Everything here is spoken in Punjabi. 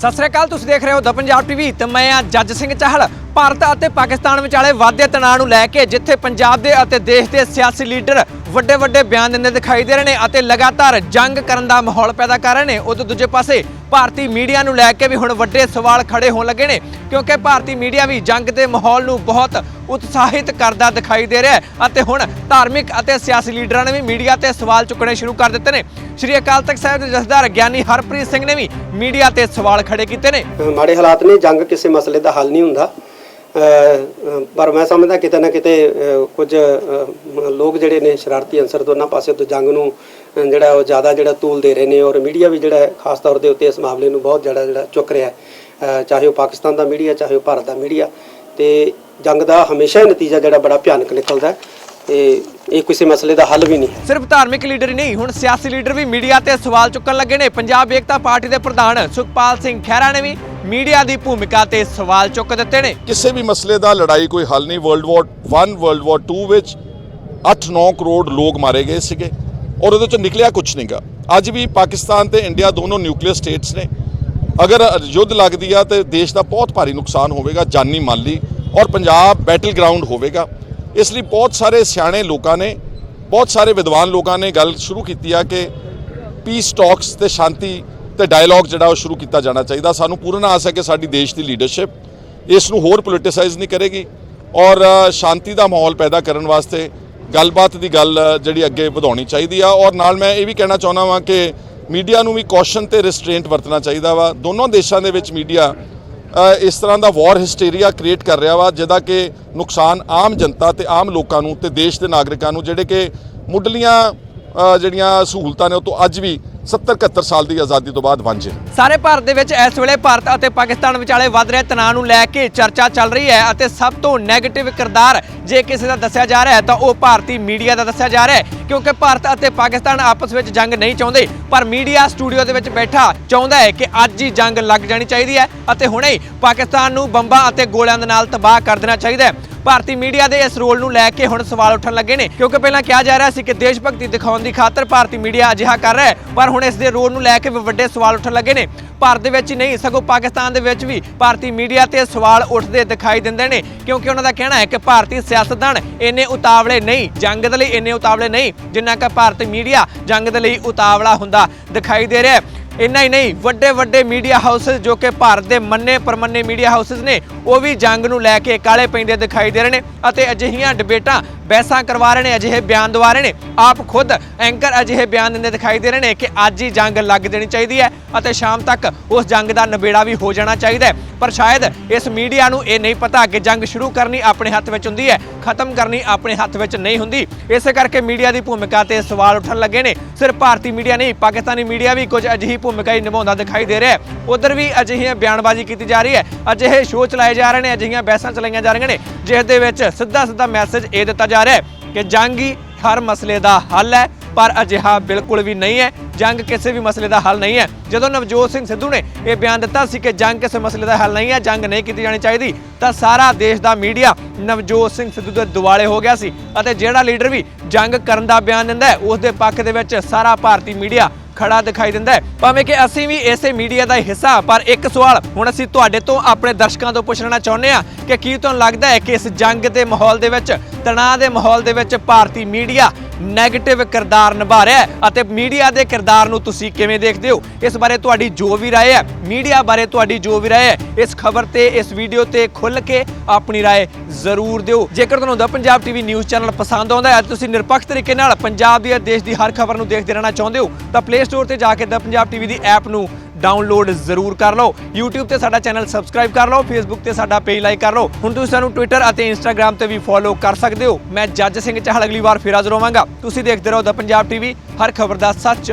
ਸਤਿ ਸ੍ਰੀ ਅਕਾਲ, ਤੁਸੀਂ ਦੇਖ ਰਹੇ ਹੋ ਦ ਪੰਜਾਬ ਟੀਵੀ। ਤੇ ਮੈਂ ਆ ਜੱਜ ਸਿੰਘ ਚਾਹਲ। ਭਾਰਤ ਅਤੇ ਪਾਕਿਸਤਾਨ ਵਿਚਾਲੇ ਵਾਧੇ ਤਣਾਅ ਨੂੰ ਲੈ ਕੇ ਜਿੱਥੇ ਪੰਜਾਬ ਦੇ ਅਤੇ ਦੇਸ਼ ਦੇ ਸਿਆਸੀ ਲੀਡਰ ਵੱਡੇ ਵੱਡੇ ਬਿਆਨ ਦਿੰਦੇ ਦਿਖਾਈ ਦੇ ਰਹੇ ਨੇ ਅਤੇ ਲਗਾਤਾਰ ਜੰਗ ਕਰਨ ਦਾ ਮਾਹੌਲ ਪੈਦਾ ਕਰ ਰਹੇ ਨੇ। ਉਦੋਂ ਦੂਜੇ ਪਾਸੇ ਭਾਰਤੀ ਮੀਡੀਆ ਨੂੰ ਲੈ ਕੇ ਵੀ ਹੁਣ ਵੱਡੇ ਸਵਾਲ ਖੜੇ ਹੋਣ ਲੱਗੇ ਨੇ, ਕਿਉਂਕਿ ਭਾਰਤੀ ਮੀਡੀਆ ਵੀ ਜੰਗ ਦੇ ਮਾਹੌਲ ਨੂੰ ਬਹੁਤ ਉਤਸ਼ਾਹਿਤ ਕਰਦਾ ਦਿਖਾਈ ਦੇ ਰਿਹਾ ਹੈ ਅਤੇ ਹੁਣ ਧਾਰਮਿਕ ਅਤੇ ਸਿਆਸੀ ਲੀਡਰਾਂ ਨੇ ਵੀ ਮੀਡੀਆ ਤੇ ਸਵਾਲ ਚੁੱਕਣੇ ਸ਼ੁਰੂ ਕਰ ਦਿੱਤੇ ਨੇ। ਸ਼੍ਰੀ ਅਕਾਲ ਤਖਤ ਸਾਹਿਬ ਦੇ ਜਥੇਦਾਰ ਗਿਆਨੀ ਹਰਪ੍ਰੀਤ ਸਿੰਘ ਨੇ ਵੀ ਮੀਡੀਆ ਤੇ ਸਵਾਲ ਖੜੇ ਕੀਤੇ ਨੇ। ਮਾੜੇ ਹਾਲਾਤ ਨੇ, ਜੰਗ ਕਿਸੇ ਮਸਲੇ ਦਾ ਹੱਲ ਨਹੀਂ ਹੁੰਦਾ। ਪਰ ਮੈਂ ਸਮਝਦਾ ਕਿਤੇ ਨਾ ਕਿਤੇ ਕੁਝ ਲੋਕ ਜਿਹੜੇ ਨੇ ਸ਼ਰਾਰਤੀ ਅੰਸਰ ਦੋਨਾਂ ਪਾਸੇ ਤੋਂ ਜੰਗ ਨੂੰ ਜਿਹੜਾ ਉਹ ਜ਼ਿਆਦਾ ਜਿਹੜਾ ਤੂਲ ਦੇ ਰਹੇ ਨੇ ਔਰ ਮੀਡੀਆ ਵੀ ਜਿਹੜਾ ਖਾਸ ਤੌਰ ਦੇ ਉੱਤੇ ਇਸ ਮਾਮਲੇ ਨੂੰ ਬਹੁਤ ਜ਼ਿਆਦਾ ਜਿਹੜਾ ਚੁੱਕ ਰਿਹਾ ਹੈ। ਚਾਹੇ ਉਹ ਪਾਕਿਸਤਾਨ ਦਾ ਮੀਡੀਆ, ਚਾਹੇ ਉਹ ਭਾਰਤ ਦਾ ਮੀਡੀਆ। ਤੇ ਜੰਗ ਦਾ ਹਮੇਸ਼ਾ ਹੀ ਨਤੀਜਾ ਜਿਹੜਾ ਬੜਾ ਭਿਆਨਕ ਨਿਕਲਦਾ ਹੈ। ਤੇ ਇਹ ਕਿਸੇ ਮਸਲੇ ਦਾ ਹੱਲ ਵੀ ਨਹੀਂ ਹੈ। ਸਿਰਫ ਧਾਰਮਿਕ ਲੀਡਰ ਹੀ ਨਹੀਂ ਹੁਣ ਸਿਆਸੀ ਲੀਡਰ ਵੀ ਮੀਡੀਆ ਤੇ ਸਵਾਲ ਚੁੱਕਣ ਲੱਗੇ ਨੇ। ਪੰਜਾਬ ਏਕਤਾ ਪਾਰਟੀ ਦੇ ਪ੍ਰਧਾਨ ਸੁਖਪਾਲ ਸਿੰਘ ਖਹਿਰਾ ਨੇ ਵੀ ਮੀਡੀਆ ਦੀ ਭੂਮਿਕਾ ਤੇ ਸਵਾਲ ਚੁੱਕ ਦਿੱਤੇ ਨੇ। ਕਿਸੇ ਵੀ ਮਸਲੇ ਦਾ ਲੜਾਈ ਕੋਈ ਹੱਲ ਨਹੀਂ। ਵਰਲਡ ਵਾਰ 1 ਵਰਲਡ ਵਾਰ 2 ਵਿੱਚ 8-9 ਕਰੋੜ ਲੋਕ ਮਾਰੇ ਗਏ ਸੀਗੇ ਔਰ ਉਹਦੇ ਚੋਂ ਨਿਕਲਿਆ ਕੁਝ ਨਹੀਂਗਾ ਅੱਜ ਵੀ ਪਾਕਿਸਤਾਨ ਤੇ ਇੰਡੀਆ ਦੋਨੋਂ ਨਿਊਕਲੀਅਰ ਸਟੇਟਸ ਨੇ। ਅਗਰ ਯੁੱਧ ਲੱਗਦੀ ਆ ਤੇ ਦੇਸ਼ ਦਾ ਬਹੁਤ ਭਾਰੀ ਨੁਕਸਾਨ ਹੋਵੇਗਾ ਜਾਨੀ ਮਾਲੀ ਔਰ ਪੰਜਾਬ ਬੈਟਲ ਗਰਾਊਂਡ ਹੋਵੇਗਾ। ਇਸ ਲਈ ਬਹੁਤ ਸਾਰੇ ਸਿਆਣੇ ਲੋਕਾਂ ਨੇ, ਬਹੁਤ ਸਾਰੇ ਵਿਦਵਾਨ ਲੋਕਾਂ ਨੇ ਗੱਲ ਸ਼ੁਰੂ ਕੀਤੀ ਆ ਕਿ ਪੀਸ ਟਾਕਸ ਤੇ ਸ਼ਾਂਤੀ ਤੇ ਡਾਇਲੌਗ ਜਿਹੜਾ ਉਹ ਸ਼ੁਰੂ ਕੀਤਾ ਜਾਣਾ ਚਾਹੀਦਾ। ਸਾਨੂੰ ਪੂਰਨ ਆਸ ਹੈ ਕਿ ਸਾਡੀ ਦੇਸ਼ ਦੀ ਲੀਡਰਸ਼ਿਪ ਇਸ ਨੂੰ ਹੋਰ ਪੋਲਿਟਿਸਾਈਜ਼ ਨਹੀਂ ਕਰੇਗੀ ਔਰ ਸ਼ਾਂਤੀ ਦਾ ਮਾਹੌਲ ਪੈਦਾ ਕਰਨ ਵਾਸਤੇ ਗੱਲਬਾਤ ਦੀ ਗੱਲ ਜਿਹੜੀ ਅੱਗੇ ਵਧਾਉਣੀ ਚਾਹੀਦੀ ਆ। ਔਰ ਨਾਲ ਮੈਂ ਇਹ ਵੀ ਕਹਿਣਾ ਚਾਹੁੰਦਾ ਵਾਂ ਕਿ ਮੀਡੀਆ ਨੂੰ ਵੀ ਕੌਸ਼ਨ ਤੇ ਰਿਸਟ੍ਰੇਂਟ ਵਰਤਣਾ ਚਾਹੀਦਾ ਵਾ। ਦੋਨੋਂ ਦੇਸ਼ਾਂ ਦੇ ਵਿੱਚ ਮੀਡੀਆ ਇਸ ਤਰ੍ਹਾਂ ਦਾ ਵਾਰ ਹਿਸਟੀਰੀਆ ਕ੍ਰੀਏਟ ਕਰ ਰਿਹਾ ਵਾ, ਜਿਹਦਾ ਕਿ ਨੁਕਸਾਨ ਆਮ ਜਨਤਾ ਤੇ ਆਮ ਲੋਕਾਂ ਨੂੰ ਤੇ ਦੇਸ਼ ਦੇ ਨਾਗਰਿਕਾਂ ਨੂੰ, ਜਿਹੜੇ ਕਿ ਮੁੱਢਲੀਆਂ ਜਿਹੜੀਆਂ ਸਹੂਲਤਾਂ ਨੇ ਉਹ ਤੋਂ ਅੱਜ ਵੀ 70 71 ਸਾਲ ਦੀ ਆਜ਼ਾਦੀ ਤੋਂ ਬਾਅਦ ਵਾਂਝੇ ਸਾਰੇ ਭਾਰਤ ਦੇ ਵਿੱਚ ਇਸ ਵੇਲੇ ਭਾਰਤ ਅਤੇ ਪਾਕਿਸਤਾਨ ਵਿਚਾਲੇ ਵੱਧ ਰਹੇ ਤਣਾਅ ਨੂੰ ਲੈ ਕੇ ਚਰਚਾ ਚੱਲ ਰਹੀ ਹੈ ਅਤੇ ਸਭ ਤੋਂ ਨੈਗੇਟਿਵ ਕਿਰਦਾਰ ਜੇ ਕਿਸੇ ਦਾ ਦੱਸਿਆ ਜਾ ਰਿਹਾ ਹੈ ਤਾਂ ਉਹ ਭਾਰਤੀ ਮੀਡੀਆ ਦਾ ਦੱਸਿਆ ਜਾ ਰਿਹਾ ਹੈ, ਕਿਉਂਕਿ ਭਾਰਤ ਅਤੇ ਪਾਕਿਸਤਾਨ ਆਪਸ ਵਿੱਚ ਜੰਗ ਨਹੀਂ ਚਾਹੁੰਦੇ, ਪਰ ਮੀਡੀਆ ਸਟੂਡੀਓ ਦੇ ਵਿੱਚ ਬੈਠਾ ਚਾਹੁੰਦਾ ਹੈ ਕਿ ਅੱਜ ਹੀ ਜੰਗ ਲੱਗ ਜਾਣੀ ਚਾਹੀਦੀ ਹੈ ਅਤੇ ਹੁਣੇ ਹੀ ਪਾਕਿਸਤਾਨ ਨੂੰ ਬੰਬਾਂ ਅਤੇ ਗੋਲਿਆਂ ਦੇ ਨਾਲ ਤਬਾਹ ਕਰ ਦੇਣਾ ਚਾਹੀਦਾ ਹੈ। ਭਾਰਤੀ ਮੀਡੀਆ ਦੇ ਇਸ ਰੋਲ ਨੂੰ ਲੈ ਕੇ ਹੁਣ ਸਵਾਲ ਉੱਠਣ ਲੱਗੇ ਨੇ, ਕਿਉਂਕਿ ਪਹਿਲਾਂ ਕਿਹਾ ਜਾ ਰਿਹਾ ਸੀ ਕਿ ਦੇਸ਼ ਭਗਤੀ ਦਿਖਾਉਣ ਦੀ ਖਾਤਰ ਭਾਰਤੀ ਮੀਡੀਆ ਅਜਿਹਾ ਕਰ ਰਿਹਾ ਹੈ, ਪਰ ਹੁਣ ਇਸ ਦੇ ਰੋਲ ਨੂੰ ਲੈ ਕੇ ਵੀ ਵੱਡੇ ਸਵਾਲ ਉੱਠਣ ਲੱਗੇ ਨੇ। ਭਾਰਤ ਦੇ ਵਿੱਚ ਹੀ ਨਹੀਂ, ਸਗੋਂ ਪਾਕਿਸਤਾਨ ਦੇ ਵਿੱਚ ਵੀ ਭਾਰਤੀ ਮੀਡੀਆ ਤੇ ਸਵਾਲ ਉੱਠਦੇ ਦਿਖਾਈ ਦਿੰਦੇ ਨੇ, ਕਿਉਂਕਿ ਉਹਨਾਂ ਦਾ ਕਹਿਣਾ ਹੈ ਕਿ ਭਾਰਤੀ ਸਿਆਸਤਦਾਨ ਇੰਨੇ ਉਤਾਵਲੇ ਨਹੀਂ, ਜੰਗ ਦੇ ਲਈ ਇੰਨੇ ਉਤਾਵਲੇ ਨਹੀਂ, ਜਿੰਨਾ ਕਿ ਭਾਰਤੀ ਮੀਡੀਆ ਜੰਗ ਦੇ ਲਈ ਉਤਾਵਲਾ ਹੁੰਦਾ ਦਿਖਾਈ ਦੇ ਰਿਹਾ ਹੈ। ਇੰਨਾ ਹੀ ਨਹੀਂ ਵੱਡੇ ਵੱਡੇ ਮੀਡੀਆ ਹਾਊਸਸ ਜੋ ਕਿ ਭਾਰਤ ਦੇ ਮੰਨੇ ਪਰਮੰਨੇ ਮੀਡੀਆ ਹਾਊਸਸ ਨੇ ਉਹ ਵੀ ਜੰਗ ਨੂੰ ਲੈ ਕੇ ਕਾਲੇ ਪੈਂਦੇ ਦਿਖਾਈ ਦੇ ਰਹੇ ਨੇ ਅਤੇ ਅਜਿਹੀਆਂ ਡਿਬੇਟਾਂ ਬਹਿਸਾਂ ਕਰਵਾ ਰਹੇ ਨੇ, ਅਜਿਹੇ ਬਿਆਨ ਦਵਾ ਰਹੇ ਨੇ। ਆਪ ਖੁਦ ਐਂਕਰ ਅਜਿਹੇ ਬਿਆਨ ਦਿੰਦੇ ਦਿਖਾਈ ਦੇ ਰਹੇ ਨੇ ਕਿ ਅੱਜ ਹੀ ਜੰਗ ਲੱਗ ਦੇਣੀ ਚਾਹੀਦੀ ਹੈ ਅਤੇ ਸ਼ਾਮ ਤੱਕ ਉਸ ਜੰਗ ਦਾ ਨਿਬੇੜਾ ਵੀ ਹੋ ਜਾਣਾ ਚਾਹੀਦਾ ਹੈ। ਪਰ ਸ਼ਾਇਦ ਇਸ ਮੀਡੀਆ ਨੂੰ ਇਹ ਨਹੀਂ ਪਤਾ ਕਿ ਜੰਗ ਸ਼ੁਰੂ ਕਰਨੀ ਆਪਣੇ ਹੱਥ ਵਿੱਚ ਹੁੰਦੀ ਹੈ, ਖਤਮ ਕਰਨੀ ਆਪਣੇ ਹੱਥ ਵਿੱਚ ਨਹੀਂ ਹੁੰਦੀ। ਇਸੇ ਕਰਕੇ ਮੀਡੀਆ ਦੀ ਭੂਮਿਕਾ ਤੇ ਸਵਾਲ ਉੱਠਣ ਲੱਗੇ ਨੇ। ਸਿਰਫ ਭਾਰਤੀ ਮੀਡੀਆ ਨਹੀਂ, ਪਾਕਿਸਤਾਨੀ ਮੀਡੀਆ ਵੀ ਕੁਝ ਅਜਿਹੀ ਭੂਮਿਕਾ ਹੀ ਨਿਭਾਉਂਦਾ ਦਿਖਾਈ ਦੇ ਰਿਹਾ ਹੈ। ਉਧਰ ਵੀ ਅਜਿਹੀਆਂ ਬਿਆਨਬਾਜ਼ੀ ਕੀਤੀ ਜਾ ਰਹੀ ਹੈ। ਅਜਿਹੇ ਸ਼ੋਅ ਚਲਾਏ ਜਾ ਰਹੇ ਨੇ, ਅਜਿਹੀਆਂ ਬਹਿਸਾਂ ਚਲਾਈਆਂ ਜਾ ਰਹੀਆਂ ਨੇ, ਜਿਸ ਦੇ ਵਿੱਚ ਸਿੱਧਾ ਸਿੱਧਾ ਮੈਸੇਜ ਇਹ ਦਿੱਤਾ ਜਾ ਰਿਹਾ ਹੈ ਕਿ ਜੰਗ ਹੀ ਹਰ ਮਸਲੇ ਦਾ ਹੱਲ ਹੈ, ਪਰ ਅਜਿਹਾ ਬਿਲਕੁਲ ਵੀ ਨਹੀਂ ਹੈ। ਜੰਗ ਕਿਸੇ ਵੀ ਮਸਲੇ ਦਾ ਹੱਲ ਨਹੀਂ ਹੈ। ਜਦੋਂ ਨਵਜੋਤ ਸਿੰਘ ਸਿੱਧੂ ਨੇ ਇਹ ਬਿਆਨ ਦਿੱਤਾ ਸੀ ਕਿ ਜੰਗ ਕਿਸੇ ਮਸਲੇ ਦਾ ਹੱਲ ਨਹੀਂ ਹੈ, ਜੰਗ ਨਹੀਂ ਕੀਤੀ ਜਾਣੀ ਚਾਹੀਦੀ, ਤਾਂ ਸਾਰਾ ਦੇਸ਼ ਦਾ ਮੀਡੀਆ ਨਵਜੋਤ ਸਿੰਘ ਸਿੱਧੂ ਦੇ ਦੁਆਲੇ ਹੋ ਗਿਆ ਸੀ ਅਤੇ ਜਿਹੜਾ ਲੀਡਰ ਵੀ ਜੰਗ ਕਰਨ ਦਾ ਬਿਆਨ ਦਿੰਦਾ ਹੈ, ਉਸ ਦੇ ਪੱਖ ਦੇ ਵਿੱਚ ਸਾਰਾ ਭਾਰਤੀ ਮੀਡੀਆ ਖੜਾ ਦਿਖਾਈ ਦਿੰਦਾ ਹੈ। ਭਾਵੇਂ ਕਿ ਅਸੀਂ ਵੀ ਇਸੇ ਮੀਡੀਆ ਦਾ ਹਿੱਸਾ, ਪਰ ਇੱਕ ਸਵਾਲ ਹੁਣ ਅਸੀਂ ਤੁਹਾਡੇ ਤੋਂ ਆਪਣੇ ਦਰਸ਼ਕਾਂ ਤੋਂ ਪੁੱਛਣਾ ਚਾਹੁੰਦੇ ਹਾਂ ਕਿ ਕੀ ਤੁਹਾਨੂੰ ਲੱਗਦਾ ਹੈ ਕਿ ਇਸ ਜੰਗ ਦੇ ਮਾਹੌਲ ਦੇ ਵਿੱਚ, ਤਣਾਅ ਦੇ ਮਾਹੌਲ ਦੇ ਵਿੱਚ ਭਾਰਤੀ ਮੀਡੀਆ ਨੈਗੇਟਿਵ ਕਿਰਦਾਰ ਨਿਭਾ ਰਿਹਾ ਅਤੇ ਮੀਡੀਆ ਦੇ ਕਿਰਦਾਰ ਨੂੰ ਤੁਸੀਂ ਕਿਵੇਂ ਦੇਖਦੇ ਹੋ? ਇਸ ਬਾਰੇ ਤੁਹਾਡੀ ਜੋ ਵੀ رائے ਹੈ ਮੀਡੀਆ ਬਾਰੇ ਤੁਹਾਡੀ ਜੋ ਵੀ رائے ਹੈ, ਇਸ ਖਬਰ ਤੇ, ਇਸ ਵੀਡੀਓ ਤੇ ਖੁੱਲ ਕੇ ਆਪਣੀ رائے ਜ਼ਰੂਰ ਦਿਓ। ਜੇਕਰ ਤੁਹਾਨੂੰ the Punjab TV news channel ਪਸੰਦ ਆਉਂਦਾ ਹੈ, ਤੁਸੀਂ ਨਿਰਪੱਖ ਤਰੀਕੇ ਨਾਲ ਪੰਜਾਬ ਦੀ ਅਤੇ ਦੇਸ਼ ਦੀ ਹਰ ਖਬਰ ਨੂੰ ਦੇਖਦੇ ਰਹਿਣਾ ਚਾਹੁੰਦੇ ਹੋ, ਤਾਂ ਪਲੇ ਸਟੋਰ ਤੇ ਜਾ ਕੇ ਦਾ ਪੰਜਾਬ ਟੀਵੀ ਦੀ ਐਪ ਨੂੰ ਡਾਊਨਲੋਡ ਜ਼ਰੂਰ ਕਰ ਲਓ। YouTube ਤੇ ਸਾਡਾ ਚੈਨਲ ਸਬਸਕ੍ਰਾਈਬ ਕਰ ਲਓ, Facebook ਤੇ ਸਾਡਾ ਪੇਜ ਲਾਈਕ ਕਰ ਲਓ। ਹੁਣ ਤੁਸੀਂ ਸਾਨੂੰ Twitter ਅਤੇ Instagram ਤੇ ਵੀ ਫੋਲੋ ਕਰ ਸਕਦੇ ਹੋ। ਮੈਂ ਜੱਜ ਸਿੰਘ ਚਾਹਲ ਅਗਲੀ ਵਾਰ ਫਿਰ ਹਾਜ਼ਰ ਹੋਵਾਂਗਾ। ਤੁਸੀਂ ਦੇਖਦੇ ਰਹੋ ਦਾ ਪੰਜਾਬ ਟੀਵੀ ਹਰ ਖਬਰ ਦਾ ਸੱਚ।